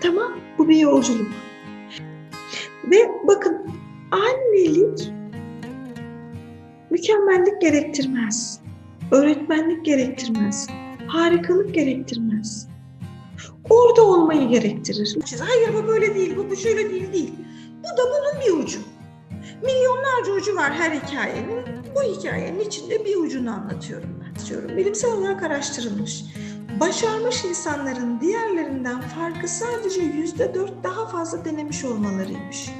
Tamam, bu bir yolculuk. Ve bakın, annelik mükemmellik gerektirmez. Öğretmenlik gerektirmez. Harikalık gerektirmez. Orada olmayı gerektirir. Hayır bu böyle değil, bu, bu şöyle değil değil. Bu da bunun bir ucu. Milyonlarca ucu var her hikayenin. Bu hikayenin içinde bir ucunu anlatıyorum ben. Diyorum. Bilimsel olarak araştırılmış. Başarmış insanların diğerlerinden farkı sadece yüzde dört daha fazla denemiş olmalarıymış.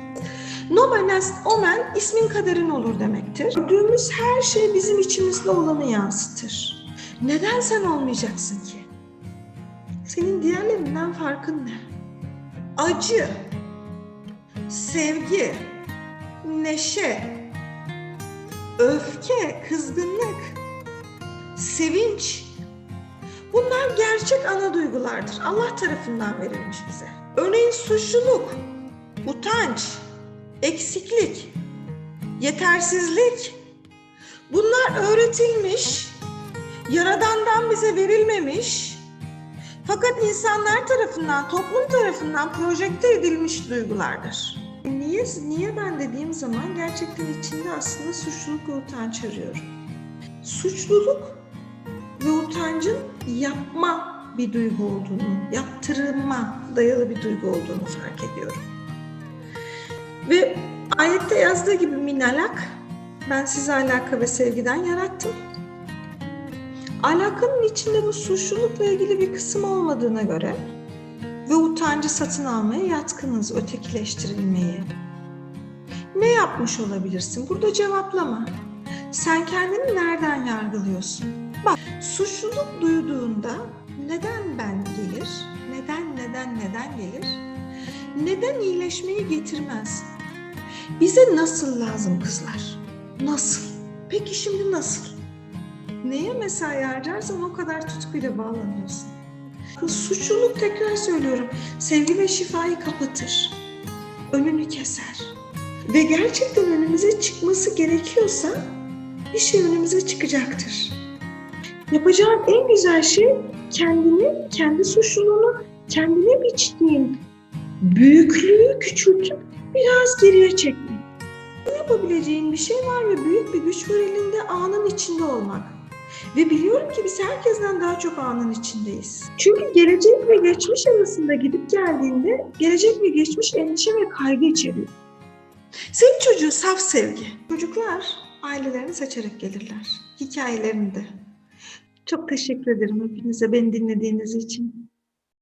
Nomen est omen ismin kaderin olur demektir. Gördüğümüz her şey bizim içimizde olanı yansıtır. Neden sen olmayacaksın ki? Senin diğerlerinden farkın ne? Acı, sevgi, neşe, öfke, kızgınlık, sevinç. Bunlar gerçek ana duygulardır. Allah tarafından verilmiş bize. Örneğin suçluluk, utanç, eksiklik, yetersizlik. Bunlar öğretilmiş, yaradandan bize verilmemiş. Fakat insanlar tarafından, toplum tarafından projekte edilmiş duygulardır. Niye, niye ben dediğim zaman gerçekten içinde aslında suçluluk ve utanç arıyorum. Suçluluk ve utancın yapma bir duygu olduğunu, yaptırıma dayalı bir duygu olduğunu fark ediyorum. Ve ayette yazdığı gibi minalak, ben sizi alaka ve sevgiden yarattım. Alakanın içinde bu suçlulukla ilgili bir kısım olmadığına göre ve utancı satın almaya yatkınız, ötekileştirilmeyi. Ne yapmış olabilirsin? Burada cevaplama. Sen kendini nereden yargılıyorsun? Bak, suçluluk duyduğunda neden ben gelir? Neden, neden, neden gelir? Neden iyileşmeyi getirmez? Bize nasıl lazım kızlar? Nasıl? Peki şimdi nasıl? Neye mesai harcarsan o kadar tutkuyla bağlanıyorsun. Suçluluk tekrar söylüyorum. Sevgi ve şifayı kapatır. Önünü keser. Ve gerçekten önümüze çıkması gerekiyorsa bir şey önümüze çıkacaktır. Yapacağın en güzel şey kendini, kendi suçluluğunu kendine biçtiğin büyüklüğü küçültüp biraz geriye çekmek. Yapabileceğin bir şey var ve büyük bir güç var elinde anın içinde olmak. Ve biliyorum ki biz herkesten daha çok anın içindeyiz. Çünkü gelecek ve geçmiş arasında gidip geldiğinde gelecek ve geçmiş endişe ve kaygı içeriyor. Senin çocuğu saf sevgi. Çocuklar ailelerini seçerek gelirler. Hikayelerinde. Çok teşekkür ederim hepinize beni dinlediğiniz için.